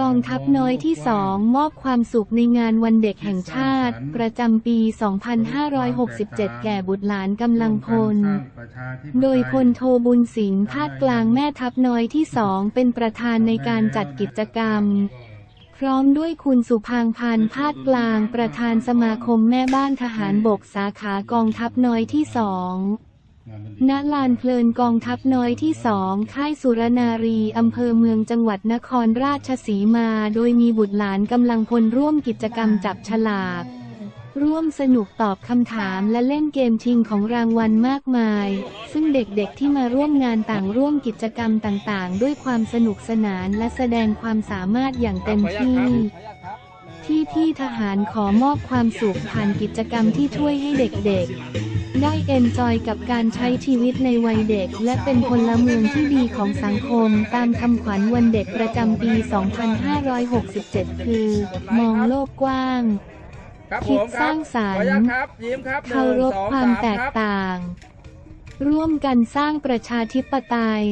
กองทัพน้อยที่สองมอบความสุขในงานวันเด็กแห่งชาติ ประจำปี 2567 แก่บุตรหลานกำลังพล โดยพลโทบุญสิงห์ภาคกลางแม่ทัพน้อยที่สองเป็นประธานในการจัดกิจกรรมพร้อมด้วยคุณสุพางพันธ์ภาคกลางประธานสมาคมแม่บ้านทหารบกสาขากองทัพน้อยที่สอง ณลานเพลินกองทัพน้อยที่สองค่ายสุรนารีอำเภอเมืองจังหวัดนครราชสีมา โดยมีบุตรหลานกำลังพลร่วมกิจกรรมจับฉลาก ร่วมสนุกตอบคำถามและเล่นเกมชิงของรางวัลมากมาย ซึ่งเด็กๆที่มาร่วมงานต่างร่วมกิจกรรมต่างๆ ด้วยความสนุกสนานและแสดงความสามารถอย่างเต็มที่ที่พี่ทหารขอมอบความสุขผ่านกิจกรรมที่ช่วยให้เด็กๆ ได้เอนจอยกับการใช้ชีวิตในวัยเด็ก และเป็นพลเมืองที่ดีของสังคม ตามคำขวัญวันเด็กประจำปี 2567 คือ มองโลกกว้าง ครับผคิดมสร้างสรรขออนุค์ญาตครับยิ้มครับหนึ่งเคารพสองความสแตกครับ ต่าง ร่วมกันสร้างประชาธิปไตย